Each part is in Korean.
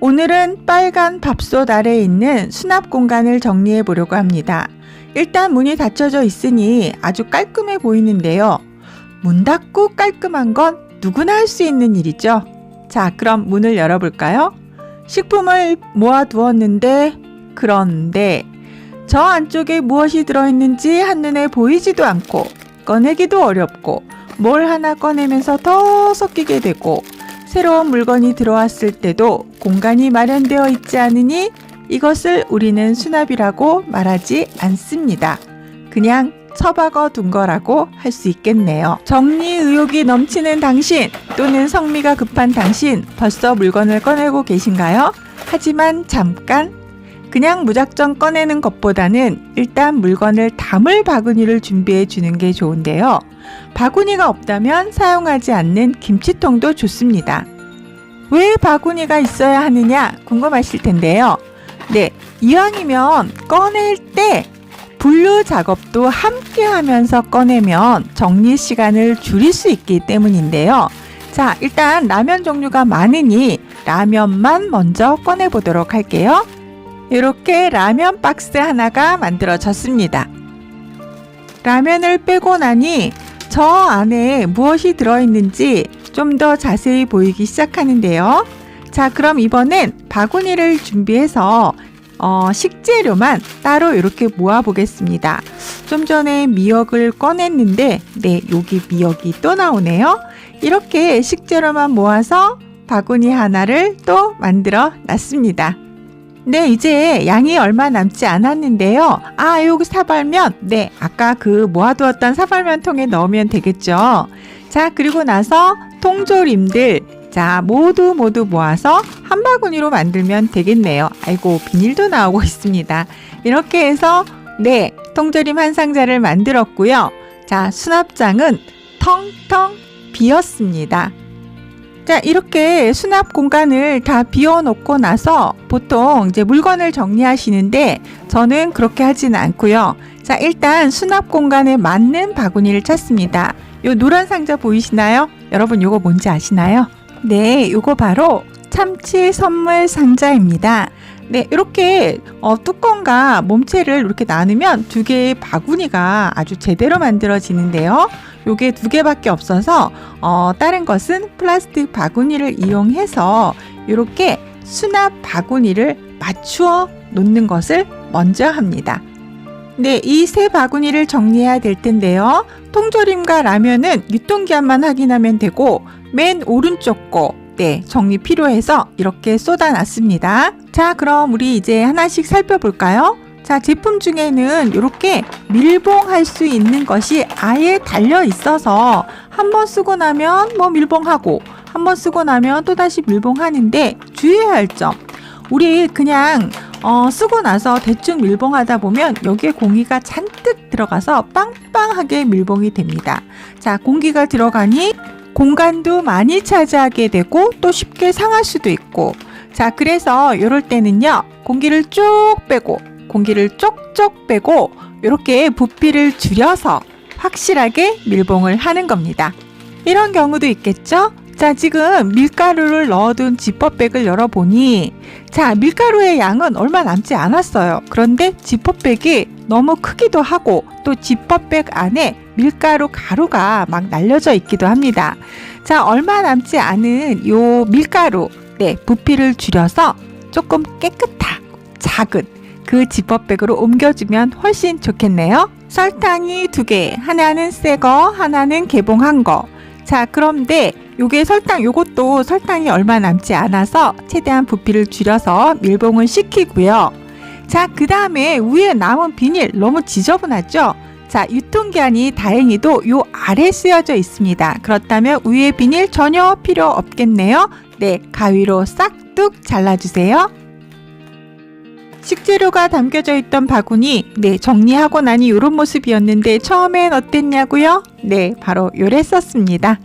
오늘은 빨간 밥솥 아래에 있는 수납 공간을 정리해 보려고 합니다. 일단 문이 닫혀져 있으니 아주 깔끔해 보이는데요. 문 닫고 깔끔한 건 누구나 할 수 있는 일이죠. 자, 그럼 문을 열어볼까요? 식품을 모아 두었는데, 그런데 저 안쪽에 무엇이 들어있는지 한눈에 보이지도 않고, 꺼내기도 어렵고, 뭘 하나 꺼내면서 더 섞이게 되고, 새로운 물건이 들어왔을 때도 공간이 마련되어 있지 않으니 이것을 우리는 수납이라고 말하지 않습니다. 그냥 처박아 둔 거라고 할 수 있겠네요. 정리 의욕이 넘치는 당신 또는 성미가 급한 당신 벌써 물건을 꺼내고 계신가요? 하지만 잠깐 그냥 무작정 꺼내는 것보다는 일단 물건을 담을 바구니를 준비해 주는 게 좋은데요. 바구니가 없다면 사용하지 않는 김치통도 좋습니다. 왜 바구니가 있어야 하느냐 궁금하실 텐데요. 네, 이왕이면 꺼낼 때 분류 작업도 함께 하면서 꺼내면 정리 시간을 줄일 수 있기 때문인데요. 자, 일단 라면 종류가 많으니 라면만 먼저 꺼내 보도록 할게요. 이렇게 라면 박스 하나가 만들어졌습니다. 라면을 빼고 나니 저 안에 무엇이 들어있는지 좀 더 자세히 보이기 시작하는데요. 자, 그럼 이번엔 바구니를 준비해서 어, 식재료만 따로 이렇게 모아 보겠습니다. 좀 전에 미역을 꺼냈는데, 네, 여기 미역이 또 나오네요. 이렇게 식재료만 모아서 바구니 하나를 또 만들어 놨습니다. 네, 이제 양이 얼마 남지 않았는데요. 아, 요거 사발면. 네, 아까 그 모아두었던 사발면 통에 넣으면 되겠죠. 자, 그리고 나서 통조림들. 자, 모두 모두 모아서 한 바구니로 만들면 되겠네요. 아이고, 비닐도 나오고 있습니다. 이렇게 해서, 네, 통조림 한 상자를 만들었고요. 자, 수납장은 텅텅 비었습니다. 자, 이렇게 수납 공간을 다 비워놓고 나서 보통 이제 물건을 정리하시는데 저는 그렇게 하지는 않고요. 자, 일단 수납 공간에 맞는 바구니를 찾습니다. 요 노란 상자 보이시나요? 여러분 요거 뭔지 아시나요? 네, 요거 바로 참치 선물 상자입니다. 네, 이렇게 어, 뚜껑과 몸체를 이렇게 나누면 두 개의 바구니가 아주 제대로 만들어지는데요. 요게 두 개밖에 없어서 어, 다른 것은 플라스틱 바구니를 이용해서 이렇게 수납 바구니를 맞추어 놓는 것을 먼저 합니다. 네, 이 세 바구니를 정리해야 될 텐데요. 통조림과 라면은 유통기한만 확인하면 되고 맨 오른쪽 거 네, 정리 필요해서 이렇게 쏟아놨습니다. 자, 그럼 우리 이제 하나씩 살펴볼까요? 자, 제품 중에는 이렇게 밀봉할 수 있는 것이 아예 달려 있어서 한 번 쓰고 나면 뭐 밀봉하고 한 번 쓰고 나면 또다시 밀봉하는데 주의해야 할 점. 우리 그냥 어, 쓰고 나서 대충 밀봉하다 보면 여기에 공기가 잔뜩 들어가서 빵빵하게 밀봉이 됩니다. 자, 공기가 들어가니 공간도 많이 차지하게 되고 또 쉽게 상할 수도 있고 자, 그래서 이럴 때는요. 공기를 쭉 빼고 공기를 쪽쪽 빼고 이렇게 부피를 줄여서 확실하게 밀봉을 하는 겁니다. 이런 경우도 있겠죠? 자, 지금 밀가루를 넣어둔 지퍼백을 열어보니, 자, 밀가루의 양은 얼마 남지 않았어요. 그런데 지퍼백이 너무 크기도 하고, 또 지퍼백 안에 밀가루 가루가 막 날려져 있기도 합니다. 자, 얼마 남지 않은 요 밀가루, 네, 부피를 줄여서 조금 깨끗한, 작은 그 지퍼백으로 옮겨주면 훨씬 좋겠네요. 설탕이 두 개, 하나는 새 거, 하나는 개봉한 거. 자, 그런데 요게 설탕, 요것도 설탕이 얼마 남지 않아서 최대한 부피를 줄여서 밀봉을 시키고요. 자, 그 다음에 위에 남은 비닐 너무 지저분하죠? 자, 유통기한이 다행히도 요 아래 쓰여져 있습니다. 그렇다면 위에 비닐 전혀 필요 없겠네요. 네, 가위로 싹둑 잘라주세요. 식재료가 담겨져 있던 바구니, 네, 정리하고 나니 이런 모습이었는데 처음엔 어땠냐고요? 네, 바로 요랬었습니다.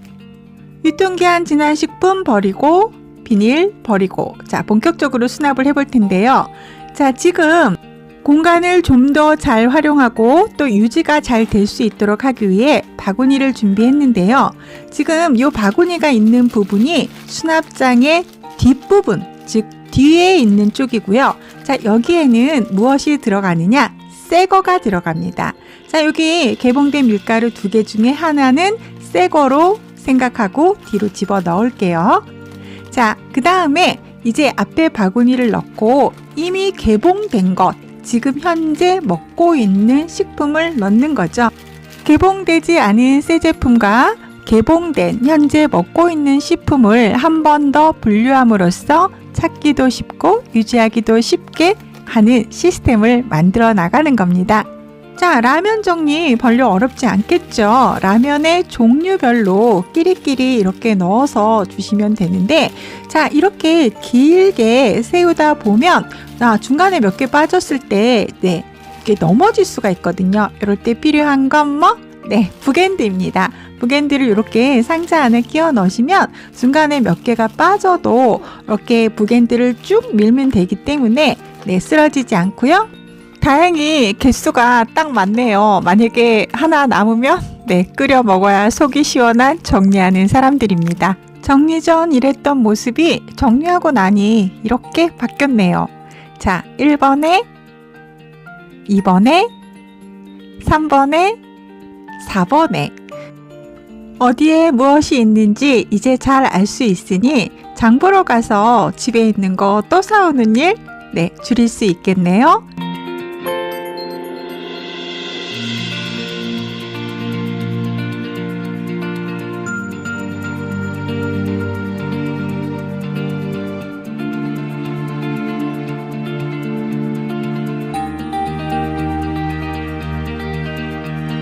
유통기한 지난 식품 버리고, 비닐 버리고, 자, 본격적으로 수납을 해볼 텐데요. 자, 지금 공간을 좀 더 잘 활용하고 또 유지가 잘 될 수 있도록 하기 위해 바구니를 준비했는데요. 지금 이 바구니가 있는 부분이 수납장의 뒷부분, 즉 뒤에 있는 쪽이고요. 자, 여기에는 무엇이 들어가느냐? 새 거가 들어갑니다. 자, 여기 개봉된 밀가루 두 개 중에 하나는 새 거로 생각하고 뒤로 집어 넣을게요. 자, 그 다음에 이제 앞에 바구니를 넣고 이미 개봉된 것, 지금 현재 먹고 있는 식품을 넣는 거죠. 개봉되지 않은 새 제품과 개봉된 현재 먹고 있는 식품을 한 번 더 분류함으로써 찾기도 쉽고 유지하기도 쉽게 하는 시스템을 만들어 나가는 겁니다. 자, 라면 정리 별로 어렵지 않겠죠? 라면의 종류별로 끼리끼리 이렇게 넣어서 주시면 되는데, 자, 이렇게 길게 세우다 보면, 자, 중간에 몇 개 빠졌을 때, 네, 이게 넘어질 수가 있거든요. 이럴 때 필요한 건 뭐? 네, 북엔드입니다. 북엔드를 이렇게 상자 안에 끼워 넣으시면 중간에 몇 개가 빠져도 이렇게 북엔드를 쭉 밀면 되기 때문에 네, 쓰러지지 않고요. 다행히 개수가 딱 맞네요. 만약에 하나 남으면 네, 끓여 먹어야 속이 시원한 정리하는 사람들입니다. 정리 전 이랬던 모습이 정리하고 나니 이렇게 바뀌었네요. 자, 1번에 2번에 3번에 4번에 어디에 무엇이 있는지 이제 잘 알 수 있으니 장 보러 가서 집에 있는 거 또 사오는 일 네, 줄일 수 있겠네요.